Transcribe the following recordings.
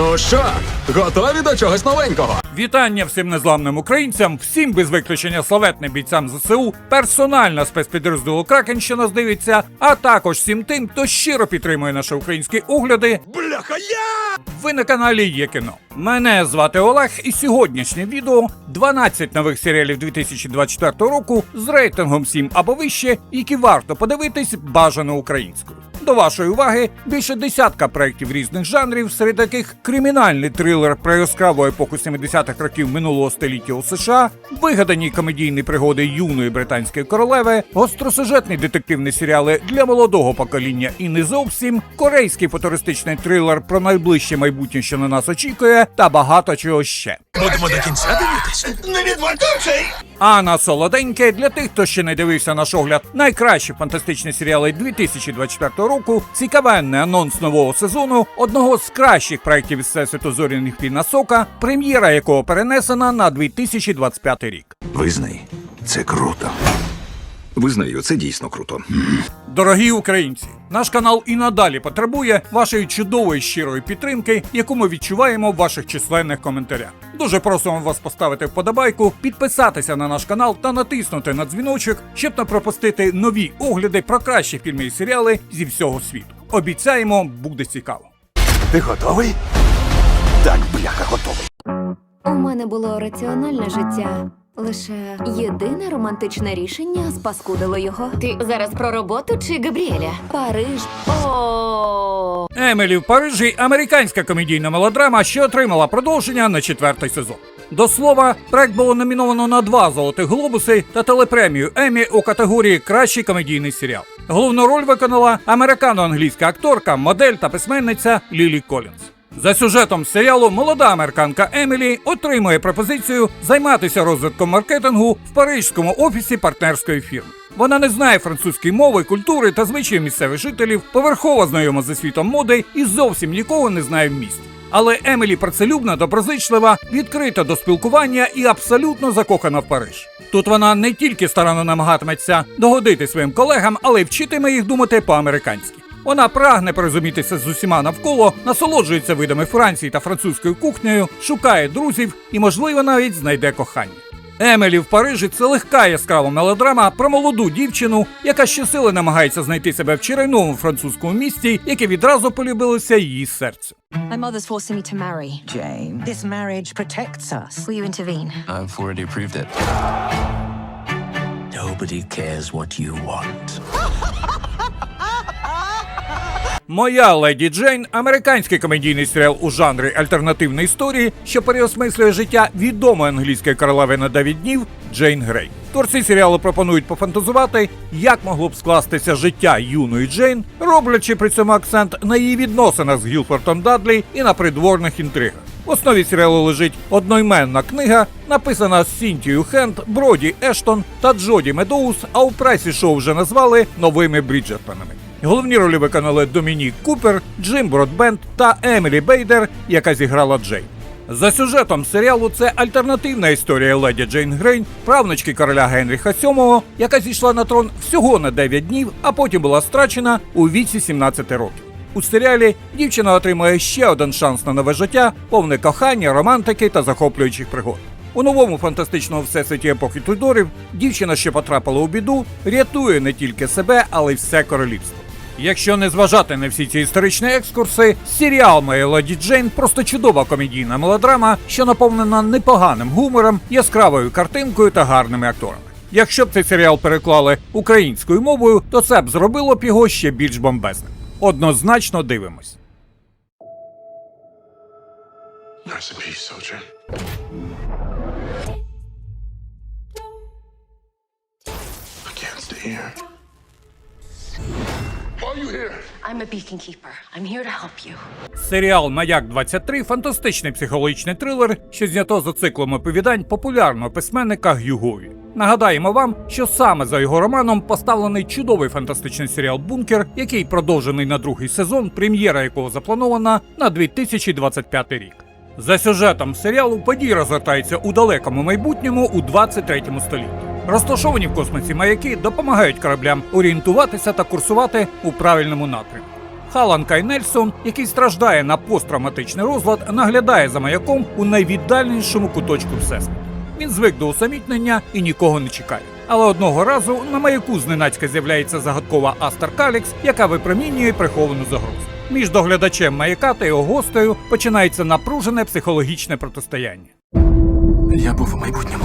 Ну що, готові до чогось новенького? Вітання всім незламним українцям, всім без виключення славетним бійцям ЗСУ, персонально спецпідрозділу Кракен, що нас дивиться, а також всім тим, хто щиро підтримує наші українські огляди. Бляха, я! Ви на каналі Є кіно. Мене звати Олег, і сьогоднішнє відео 12 нових серіалів 2024 року з рейтингом 7 або вище, які варто подивитись бажано українською. До вашої уваги більше десятка проєктів різних жанрів, серед яких кримінальний трилер про яскраву епоху 70-х років минулого століття у США, вигадані комедійні пригоди юної британської королеви, гостросюжетні детективні серіали для молодого покоління і не зовсім, корейський футуристичний трилер про найближче майбутнє, що на нас очікує, та багато чого ще. Будемо до кінця дивитись? Не очей! А на солоденьке для тих, хто ще не дивився наш огляд, найкращі фантастичні серіали 2024 року, цікавенний анонс нового сезону, одного з кращих проєктів із всесвіту зоряних пін Насока, прем'єра якого перенесена на 2025 рік. Визнай, це круто. Визнаю, це дійсно круто. Дорогі українці, наш канал і надалі потребує вашої чудової щирої підтримки, яку ми відчуваємо в ваших численних коментарях. Дуже просимо вас поставити вподобайку, підписатися на наш канал та натиснути на дзвіночок, щоб не пропустити нові огляди про кращі фільми і серіали зі всього світу. Обіцяємо, буде цікаво. Ти готовий? Так, бляха, готовий. У мене було раціональне життя. Лише єдине романтичне рішення спаскудило його. Ти зараз про роботу чи Габріеля? Париж. О, Емілі в Парижі американська комедійна мелодрама, що отримала продовження на четвертий сезон. До слова, проект було номіновано на два золотих глобуси та телепремію Емі у категорії Кращий комедійний серіал. Головну роль виконала американо-англійська акторка, модель та письменниця Лілі Колінз. За сюжетом серіалу молода американка Емілі отримує пропозицію займатися розвитком маркетингу в парижському офісі партнерської фірми. Вона не знає французької мови, культури та звичаїв місцевих жителів, поверхово знайома зі світом моди і зовсім нікого не знає в місті. Але Емілі працелюбна, доброзичлива, відкрита до спілкування і абсолютно закохана в Париж. Тут вона не тільки старанно намагатиметься догодити своїм колегам, але й вчитиме їх думати по-американськи. Вона прагне порозумітися з усіма навколо, насолоджується видами Франції та французькою кухнею, шукає друзів і, можливо, навіть знайде кохання. Емелі в Парижі це легка яскрава мелодрама про молоду дівчину, яка щосили намагається знайти себе в чарівному французькому місті, яке відразу полюбилося її серцю. My mother's forcing me to marry. Jane, this marriage protects us. Will you intervene? I've already approved it. Nobody cares what you want. Моя леді Джейн американський комедійний серіал у жанрі альтернативної історії, що переосмислює життя відомої англійської королеви на 9 днів Джейн Грей. Творці серіалу пропонують пофантазувати, як могло б скластися життя юної Джейн, роблячи при цьому акцент на її відносинах з Гілфортом Дадлі і на придворних інтригах. В основі серіалу лежить одноіменна книга, написана Сінтією Хенд, Броді Ештон та Джоді Медоус, а у пресі шоу вже назвали новими Бріджертонами. Головні ролі виконали Домінік Купер, Джим Бродбенд та Емілі Бейдер, яка зіграла Джейн. За сюжетом серіалу це альтернативна історія леді Джейн Грейн, правнучки короля Генріха VII, яка зійшла на трон всього на 9 днів, а потім була страчена у віці 17 років. У серіалі дівчина отримує ще один шанс на нове життя, повне кохання, романтики та захоплюючих пригод. У новому фантастичному всесвіті епохи Тудорів дівчина, що потрапила у біду, рятує не тільки себе, але й все королівство. Якщо не зважати на всі ці історичні екскурси, серіал «Моя леді Джейн просто чудова комедійна мелодрама, що наповнена непоганим гумором, яскравою картинкою та гарними акторами. Якщо б цей серіал переклали українською мовою, то це б зробило б його ще більш бомбезним. Однозначно дивимось. I. I'm a beacon keeper. I'm here to help you. Серіал Маяк 23 фантастичний психологічний трилер, що знято за циклом оповідань популярного письменника Г'ю Гові. Нагадаємо вам, що саме за його романом поставлений чудовий фантастичний серіал Бункер, який продовжений на другий сезон, прем'єра якого запланована на 2025 рік. За сюжетом серіалу події розгортаються у далекому майбутньому у 23 столітті. Розташовані в космосі маяки допомагають кораблям орієнтуватися та курсувати у правильному напрямку. Халан Кайнельсон, який страждає на посттравматичний розлад, наглядає за маяком у найвіддальнішому куточку всесвіту. Він звик до усамітнення і нікого не чекає. Але одного разу на маяку зненацька з'являється загадкова Астер Калікс, яка випромінює приховану загрозу. Між доглядачем маяка та його гостею починається напружене психологічне протистояння. Я був у майбутньому.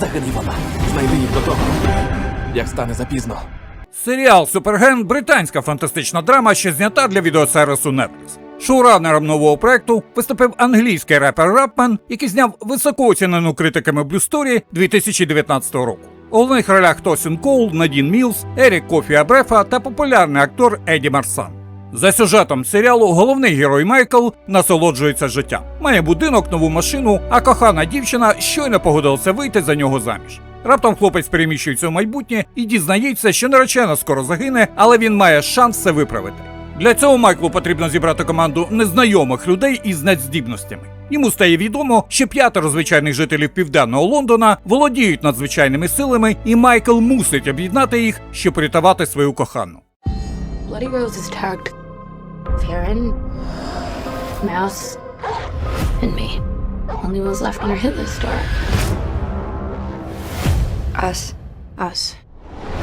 Загине вона. Знайди їх до того, як стане запізно. Серіал Суперген британська фантастична драма, що знята для відеосервісу Netflix. Шоуранером нового проекту виступив англійський репер Рапмен, який зняв високо оцінену критиками Story 2019 року. У головних ролях Тосін Коул, Надін Мілс, Ерік Кофі Абрефа та популярний актор Еді Марсан. За сюжетом серіалу головний герой Майкл насолоджується життям. Має будинок, нову машину, а кохана дівчина щойно погодилася вийти за нього заміж. Раптом хлопець переміщується в майбутнє і дізнається, що наречена скоро загине, але він має шанс це виправити. Для цього Майклу потрібно зібрати команду незнайомих людей із надздібностями. Йому стає відомо, що п'ятеро звичайних жителів південного Лондона володіють надзвичайними силами, і Майкл мусить об'єднати їх, щоб рятувати свою кохану. Farron, Mouse, and me. Only ones left on our hit list are us. Us.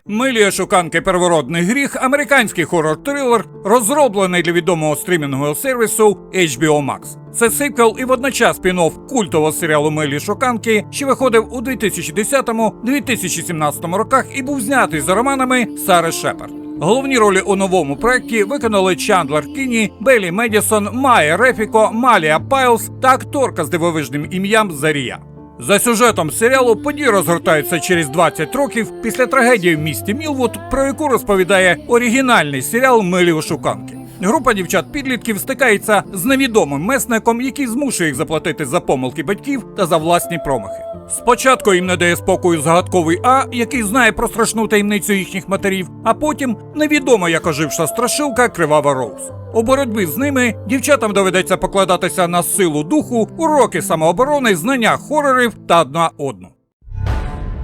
Милі шуканки первородний гріх американський хорор-трилер, розроблений для відомого стрімінгового сервісу HBO Max. Це сиквел і водночас спін-офф культового серіалу Милі Шуканки, що виходив у 2010-2017 роках і був знятий за романами Сари Шепард. Головні ролі у новому проєкті виконали Чандлер Кіні, Белі Медісон, Майя Рефіко, Малія Пайлс та акторка з дивовижним ім'ям Зарія. За сюжетом серіалу події розгортаються через 20 років після трагедії в місті Мілвуд, про яку розповідає оригінальний серіал Милі Ошуканки. Група дівчат-підлітків стикається з невідомим месником, який змушує їх заплатити за помилки батьків та за власні промахи. Спочатку їм не дає спокою загадковий А, який знає про страшну таємницю їхніх матерів, а потім невідомо як оживша страшилка Кривава Роуз. У боротьбі з ними дівчатам доведеться покладатися на силу духу, уроки самооборони, знання хорорів та одна одну.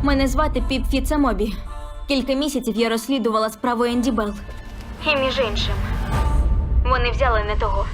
Мене звати Піп Фіцемобі. Кілька місяців я розслідувала справу Енді Белл. І між іншим, вони взяли не того.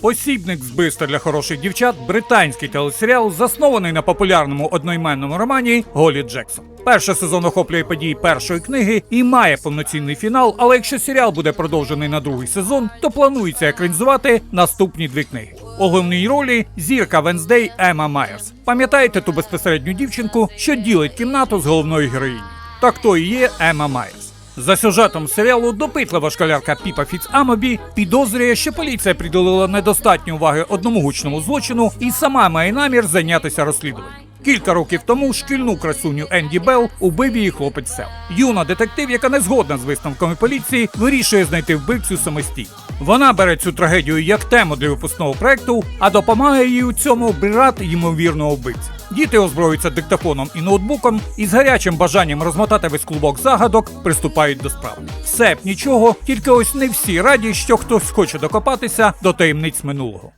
Посібник збивства для хороших дівчат британський телесеріал, заснований на популярному одноіменному романі Голі Джексон. Перший сезон охоплює події першої книги і має повноцінний фінал. Але якщо серіал буде продовжений на другий сезон, то планується екранізувати наступні дві книги. У головній ролі зірка Венздей Ема Майерс. Пам'ятаєте ту безпосередню дівчинку, що ділить кімнату з головною героїнею? Так то і є Ема Майерс. За сюжетом серіалу допитлива школярка Піпа Фіцамобі підозрює, що поліція приділила недостатньо уваги одному гучному злочину і сама має намір зайнятися розслідуванням. Кілька років тому шкільну красуню Енді Белл убив її хлопець Сел. Юна детектив, яка не згодна з висновками поліції, вирішує знайти вбивцю самостійно. Вона бере цю трагедію як тему для випускного проекту, а допомагає їй у цьому брат ймовірного вбивці. Діти озброюються диктофоном і ноутбуком і з гарячим бажанням розмотати весь клубок загадок приступають до справи. Все б нічого, тільки ось не всі раді, що хтось хоче докопатися до таємниць минулого.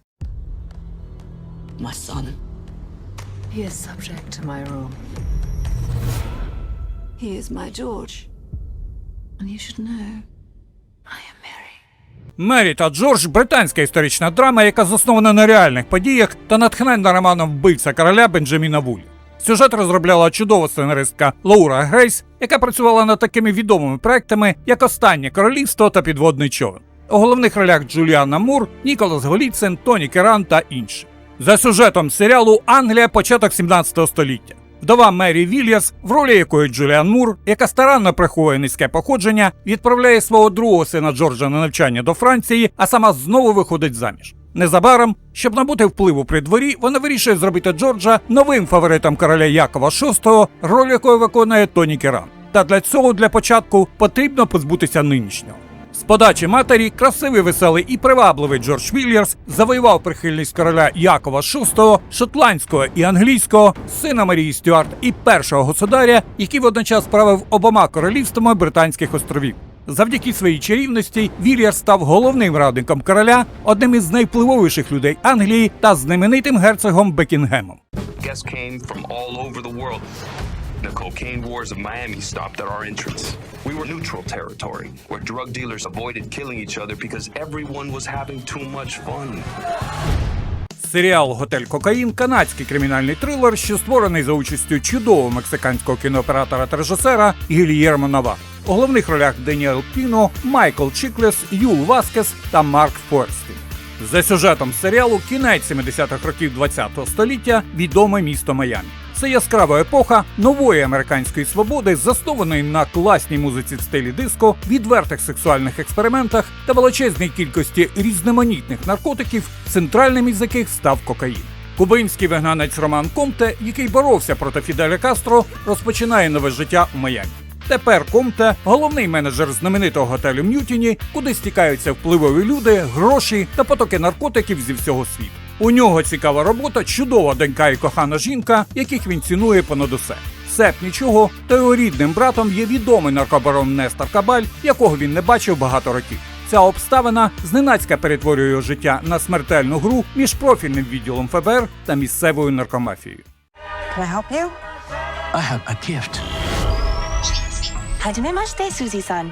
My son. He is subject to my rule. He is my George. And you should know, I am Mary. Мері та Джордж британська історична драма, яка заснована на реальних подіях та натхненна романом вбивця короля Бенджаміна Вулі. Сюжет розробляла чудова сценаристка Лаура Грейс, яка працювала над такими відомими проектами, як Останнє королівство та Підводний човен. У головних ролях Джуліана Мур, Ніколас Голіцин, Тоні Керан та інші. За сюжетом серіалу Англія початок 17 століття. Вдова Мері Вільяс, в ролі якої Джуліан Мур, яка старанно приховує низьке походження, відправляє свого другого сина Джорджа на навчання до Франції, а сама знову виходить заміж. Незабаром, щоб набути впливу при дворі, вона вирішує зробити Джорджа новим фаворитом короля Якова VI, роль якої виконує Тоні Керан. Та для цього для початку потрібно позбутися нинішнього. З подачі матері красивий, веселий і привабливий Джордж Вільярс завоював прихильність короля Якова VI, шотландського і англійського, сина Марії Стюарт і першого государя, який водночас правив обома королівствами Британських островів. Завдяки своїй чарівності Вільяр став головним радником короля, одним із найвпливовіших людей Англії та знаменитим герцогом Бекінгемом. The cocaine wars of Miami stopped at our entrance. We were neutral territory, where drug dealers avoided killing each other because everyone was having too much fun. Серіал Готель Кокаїн канадський кримінальний трилер, що створений за участю чудового мексиканського кінооператора та режисера Гільєрмо Нава. У головних ролях Деніел Піно, Майкл Чіклес, Юл Васкес та Марк Форстін. За сюжетом серіалу кінець 70-х років ХХ століття відоме місто Майамі. Це яскрава епоха нової американської свободи, заснованої на класній музиці в стилі диско, відвертих сексуальних експериментах та величезній кількості різноманітних наркотиків, центральним із яких став кокаїн. Кубинський вигнанець Роман Комте, який боровся проти Фіделя Кастро, розпочинає нове життя у Майамі. Тепер Комте головний менеджер знаменитого готелю М'ютіні, куди стікаються впливові люди, гроші та потоки наркотиків зі всього світу. У нього цікава робота, чудова донька і кохана жінка, яких він цінує понад усе. Сеп нічого, та його рідним братом є відомий наркобарон Нестор Кабаль, якого він не бачив багато років. Ця обставина зненацька перетворює його життя на смертельну гру між профільним відділом ФБР та місцевою наркомафією. Hajimemashite, Susie-san.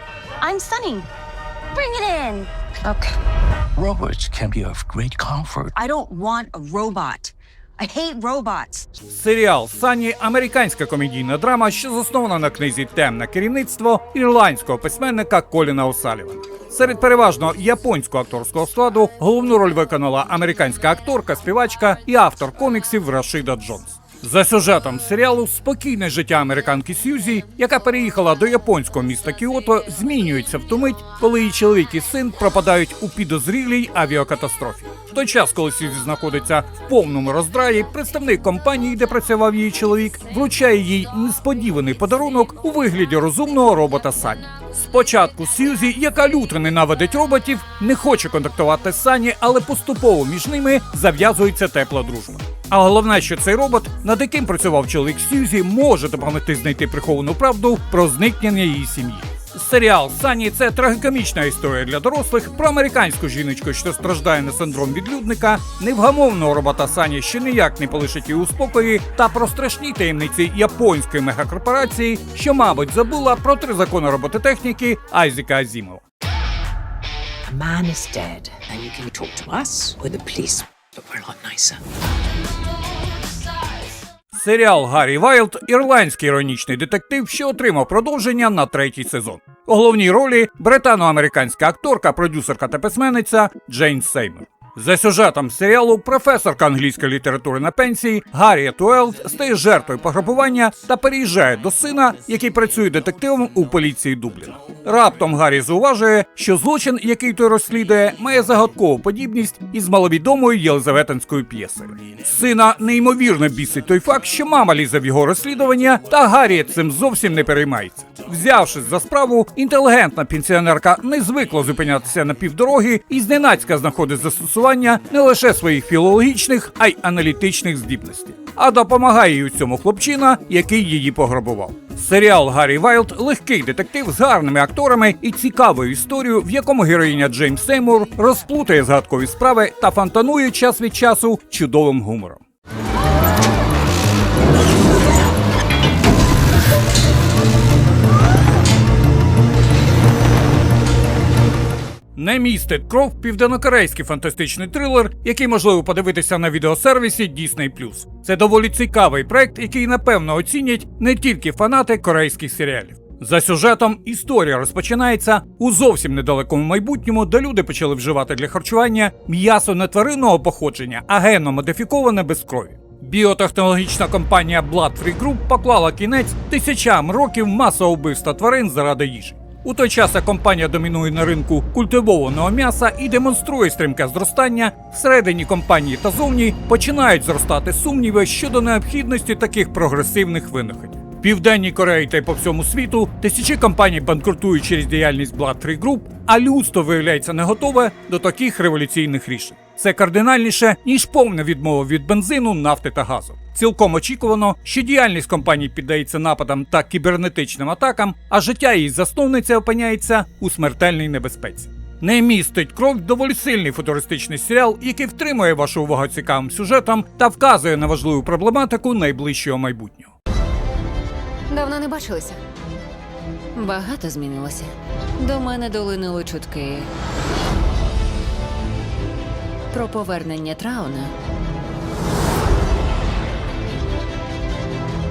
I'm. Bring it in. Okay. Robots can be of great comfort. I don't want a robot. I hate robots. Серіал Сані американська комедійна драма, що заснована на книзі Темне керівництво ірландського письменника Коліна О'Салівана. Серед переважно японського акторського складу головну роль виконала американська акторка, співачка і автор коміксів Рашида Джонс. За сюжетом серіалу спокійне життя американки Сьюзі, яка переїхала до японського міста Кіото, змінюється в ту мить, коли її чоловік і син пропадають у підозрілій авіакатастрофі. В той час, коли Сьюзі знаходиться в повному роздраї, представник компанії, де працював її чоловік, вручає їй несподіваний подарунок у вигляді розумного робота Сані. Спочатку Сьюзі, яка люто ненавидить роботів, не хоче контактувати з Сані, але поступово між ними зав'язується тепла дружба. А головне, що цей робот, над яким працював чоловік Сьюзі, може допомогти знайти приховану правду про зникнення її сім'ї. Серіал Сані це трагікомічна історія для дорослих про американську жіночку, що страждає на синдром відлюдника, невгамовного робота Сані, що ніяк не полишить її у спокої, та про страшні таємниці японської мегакорпорації, що, мабуть, забула про три закони робототехніки Айзека Азімова. Man is dead, and you can talk to us or the police, but we're a lot nicer. Серіал Гаррі Вайлд ірландський іронічний детектив, що отримав продовження на третій сезон. У головній ролі британо-американська акторка, продюсерка та письменниця Джейн Сеймер. За сюжетом серіалу професорка англійської літератури на пенсії Гарріет Уелд стає жертвою пограбування та переїжджає до сина, який працює детективом у поліції Дубліна. Раптом Гаррі зауважує, що злочин, який той розслідує, має загадкову подібність із маловідомою єлизаветинською п'єсою. Сина неймовірно бісить той факт, що мама лізе в його розслідування, та Гарріет цим зовсім не переймається. Взявшись за справу, інтелігентна пенсіонерка не звикла зупинятися на півдороги і зненацька знаходить застосування не лише своїх філологічних, а й аналітичних здібностей. А допомагає у цьому хлопчина, який її пограбував. Серіал Гаррі Вайлд легкий детектив з гарними акторами і цікавою історією, в якому героїня Джеймс Сеймур розплутає згадкові справи та фонтанує час від часу чудовим гумором. Не містить кров південнокорейський фантастичний трилер, який можливо подивитися на відеосервісі Disney+. Це доволі цікавий проект, який напевно оцінять не тільки фанати корейських серіалів. За сюжетом історія розпочинається у зовсім недалекому майбутньому, де люди почали вживати для харчування м'ясо не тваринного походження, а генно модифіковане без крові. Біотехнологічна компанія Blood Free Group поклала кінець тисячам років масового вбивства тварин заради їжі. У той час як компанія домінує на ринку культивованого м'яса і демонструє стрімке зростання, всередині компанії та зовні починають зростати сумніви щодо необхідності таких прогресивних винаходів. Південній Кореї та й по всьому світу тисячі компаній банкрутують через діяльність Blood Tree Group, а людство виявляється не готове до таких революційних рішень. Це кардинальніше, ніж повна відмова від бензину, нафти та газу. Цілком очікувано, що діяльність компанії піддається нападам та кібернетичним атакам, а життя її засновниці опиняється у смертельній небезпеці. Не містить кров доволі сильний футуристичний серіал, який втримує вашу увагу цікавим сюжетом та вказує на важливу проблематику найближчого майбутнього. Давно не бачилися. Багато змінилося. До мене долинули чутки. Про повернення Трауна.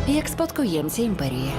Як спадкоємця імперії.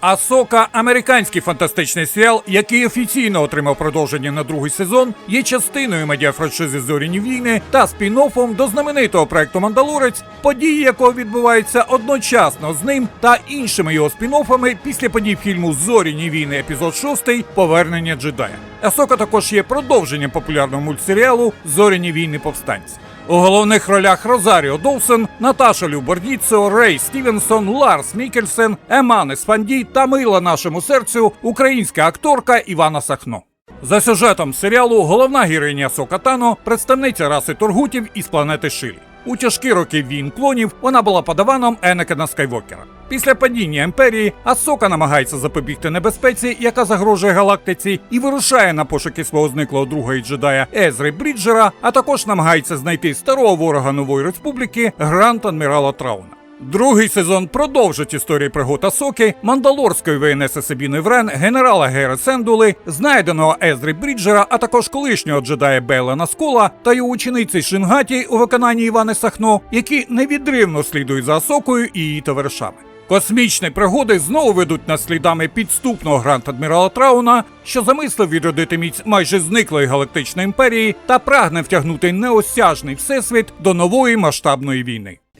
Асока американський фантастичний серіал, який офіційно отримав продовження на другий сезон, є частиною медіафраншизи Зоряні війни та спін-оффом до знаменитого проекту Мандалорець, події якого відбуваються одночасно з ним та іншими його спін-оффами після подій фільму Зоряні війни, епізод 6 Повернення джедая. Асока також є продовженням популярного мультсеріалу Зоряні війни повстанці. У головних ролях Розаріо Доусон, Наташа Любордіцо, Рей Стівенсон, Ларс Мікельсен, Еман Еспанді та мила нашому серцю українська акторка Івана Сахно. За сюжетом серіалу головна героїня Сока Тано – представниця раси Торгутів із планети Шилі. У тяжкі роки війн клонів вона була подаваном Енекена Скайвокера. Після падіння імперії Асока намагається запобігти небезпеці, яка загрожує галактиці, і вирушає на пошуки свого зниклого друга і джедая Езри Бріджера, а також намагається знайти старого ворога нової республіки Грант Адмірала Трауна. Другий сезон продовжить історію пригод Асоки, мандалорської воєнеси Сабіни Врен, генерала Гера Сендули, знайденого Езри Бріджера, а також колишнього джедая Бейла Наскола та його учениці Шингаті у виконанні Івани Сахно, які невідривно слідують за Асокою і її товаришами. Космічні пригоди знову ведуть нас слідами підступного грант адмірала Трауна, що замислив відродити міць майже зниклої галактичної імперії та прагне втягнути неосяжний всесвіт до нової масштабної війни.